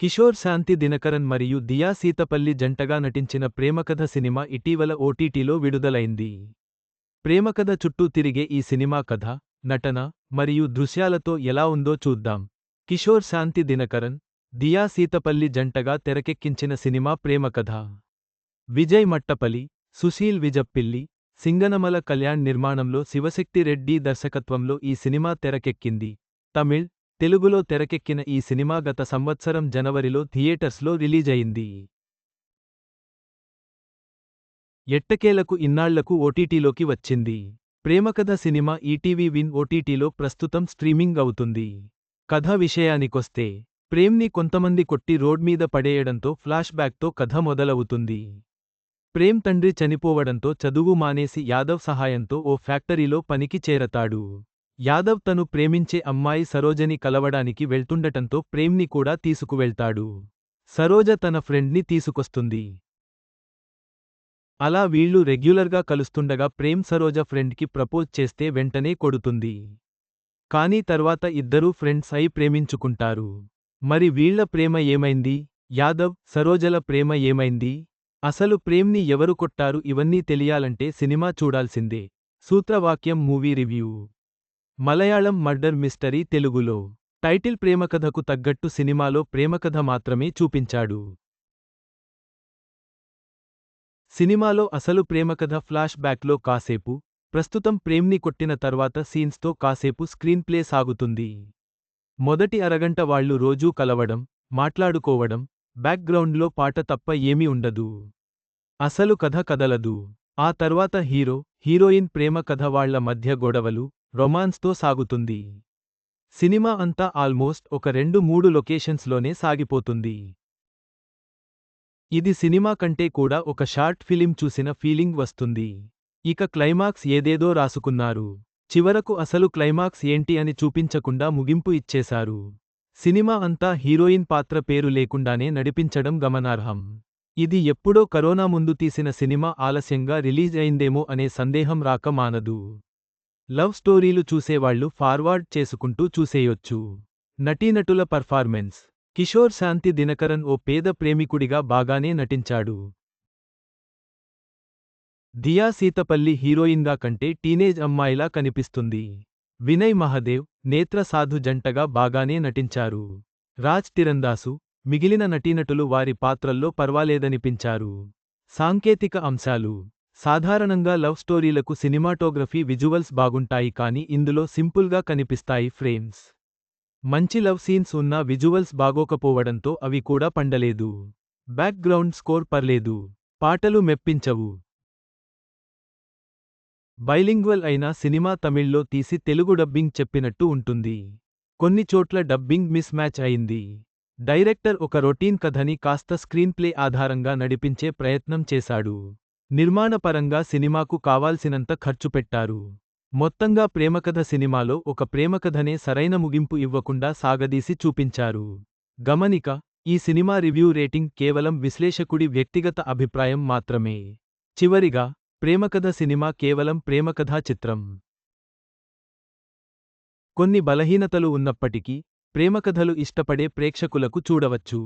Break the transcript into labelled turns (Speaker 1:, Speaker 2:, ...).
Speaker 1: కిషోర్ శాంతి దినకరన్ మరియు దియా సీతపల్లి జంటగా నటించిన ప్రేమకథ సినిమా ఇటీవల ఓటీటీలో విడుదలైంది. ప్రేమకథ చుట్టూ తిరిగే ఈ సినిమా కథ నటన మరియు దృశ్యాలతో ఎలా ఉందో చూద్దాం. కిషోర్ శాంతి దినకరన్ దియా సీతపల్లి జంటగా తెరకెక్కించిన సినిమా ప్రేమకథ. విజయ్ మట్టపల్లి సుశీల్ విజప్పిల్లి సింగనమల కళ్యాణ్ నిర్మాణంలో శివశక్తి రెడ్డి దర్శకత్వంలో ఈ సినిమా తెరకెక్కింది. తమిళ్ తెలుగులో తెరకెక్కిన ఈ సినిమా గత సంవత్సరం జనవరిలో థియేటర్స్లో రిలీజయింది. ఎట్టకేలకు ఇన్నాళ్ళకు ఓటీటీలోకి వచ్చింది. ప్రేమకథ సినిమా ఈటీవీ విన్ ఓటీటీలో ప్రస్తుతం స్ట్రీమింగ్ అవుతుంది. కథ విషయానికొస్తే ప్రేమ్ని కొంతమంది కొట్టి రోడ్ మీద పడేయడంతో ఫ్లాష్ బ్యాక్తో కథ మొదలవుతుంది. ప్రేమ్ తండ్రి చనిపోవడంతో చదువు మానేసి యాదవ్ సహాయంతో ఓ ఫ్యాక్టరీలో పనికి చేరతాడు. యాదవ్ తను ప్రేమించే అమ్మాయి సరోజని కలవడానికి వెళ్తుండటంతో ప్రేమ్ని కూడా తీసుకువెళ్తాడు. సరోజ తన ఫ్రెండ్ని తీసుకొస్తుంది. అలా వీళ్ళు రెగ్యులర్గా కలుస్తుండగా ప్రేమ్ సరోజ ఫ్రెండ్కి ప్రపోజ్ చేస్తే వెంటనే కొడుతుంది. కానీ తర్వాత ఇద్దరూ ఫ్రెండ్స్ అయి ప్రేమించుకుంటారు. మరి వీళ్ళ ప్రేమ ఏమైంది? యాదవ్ సరోజల ప్రేమ ఏమైంది? అసలు ప్రేమ్ని ఎవరు కొట్టారు? ఇవన్నీ తెలియాలంటే సినిమా చూడాల్సిందే. Sootravakyam movie review. Malayalam murder mystery తెలుగులో. టైటిల్ ప్రేమకథకు తగ్గట్టు సినిమాలో ప్రేమకథ మాత్రమే చూపించాడు. సినిమాలో అసలు ప్రేమకథ ఫ్లాష్ బ్యాక్లో కాసేపు ప్రస్తుతం ప్రేమ్ని కొట్టిన తర్వాత సీన్స్తో కాసేపు స్క్రీన్ ప్లే సాగుతుంది. మొదటి అరగంట వాళ్ళు రోజూ కలవడం మాట్లాడుకోవడం బ్యాక్గ్రౌండ్లో పాట తప్ప ఏమీ ఉండదు. అసలు కథ కదలదు. ఆ తర్వాత హీరో హీరోయిన్ ప్రేమ కథ వాళ్ళ మధ్య గొడవలు రొమాన్స్తో సాగుతుంది. సినిమా అంతా ఆల్మోస్ట్ ఒక రెండు మూడు లొకేషన్స్లోనే సాగిపోతుంది. ఇది సినిమా కంటే కూడా ఒక షార్ట్ ఫిలిం చూసిన ఫీలింగ్ వస్తుంది. ఇక క్లైమాక్స్ ఏదేదో రాసుకున్నారు. చివరకు అసలు క్లైమాక్స్ ఏంటి అని చూపించకుండా ముగింపు ఇచ్చేశారు. సినిమా అంతా హీరోయిన్ పాత్ర పేరు లేకుండానే నడిపించడం గమనార్హం. ఇది ఎప్పుడో కరోనా ముందు తీసిన సినిమా ఆలస్యంగా రిలీజ్ అయిందేమో అనే సందేహం రాక మానదు. లవ్ స్టోరీలు చూసేవాళ్ళు ఫార్వార్డ్ చేసుకుంటూ చూసేయొచ్చు. నటీనటుల పర్ఫార్మెన్స్. కిషోర్ శాంతి దినకరన్ ఓ పేద ప్రేమికుడిగా బాగానే నటించాడు. దియా సీతపల్లి హీరోయిన్గా కంటే టీనేజ్ అమ్మాయిలా కనిపిస్తుంది. వినయ్ మహదేవ్ నేత్ర సాధు జంటగా బాగానే నటించారు. రాజ్ తిరందాసు మిగిలిన నటీనటులు వారి పాత్రల్లో పర్వాలేదనిపించారు. సాంకేతిక అంశాలు. సాధారణంగా లవ్ స్టోరీలకు సినిమాటోగ్రఫీ విజువల్స్ బాగుంటాయి కానీ ఇందులో సింపుల్గా కనిపిస్తాయి ఫ్రేమ్స్. మంచి లవ్ సీన్స్ ఉన్నా విజువల్స్ బాగోకపోవడంతో అవి కూడా పండలేదు. బ్యాక్గ్రౌండ్ స్కోర్ పర్లేదు. పాటలు మెప్పించవు. బైలింగ్వల్ అయిన సినిమా తమిళ్ళో తీసి తెలుగు డబ్బింగ్ చెప్పినట్టు ఉంటుంది. కొన్ని చోట్ల డబ్బింగ్ మిస్ మ్యాచ్ అయింది. డైరెక్టర్ ఒక రొటీన్ కథని కాస్త స్క్రీన్ ప్లే ఆధారంగా నడిపించే ప్రయత్నం చేశాడు. నిర్మాణపరంగా సినిమాకు కావాల్సినంత ఖర్చు పెట్టారు. మొత్తంగా ప్రేమకథ సినిమాలో ఒక ప్రేమకథనే సరైన ముగింపు ఇవ్వకుండా సాగదీసి చూపించారు. గమనిక ఈ సినిమా రివ్యూ రేటింగ్ కేవలం విశ్లేషకుడి వ్యక్తిగత అభిప్రాయం మాత్రమే. చివరిగా ప్రేమకథ సినిమా కేవలం ప్రేమకథా చిత్రం. కొన్ని బలహీనతలు ఉన్నప్పటికీ ప్రేమకథలు ఇష్టపడే ప్రేక్షకులకు చూడవచ్చు.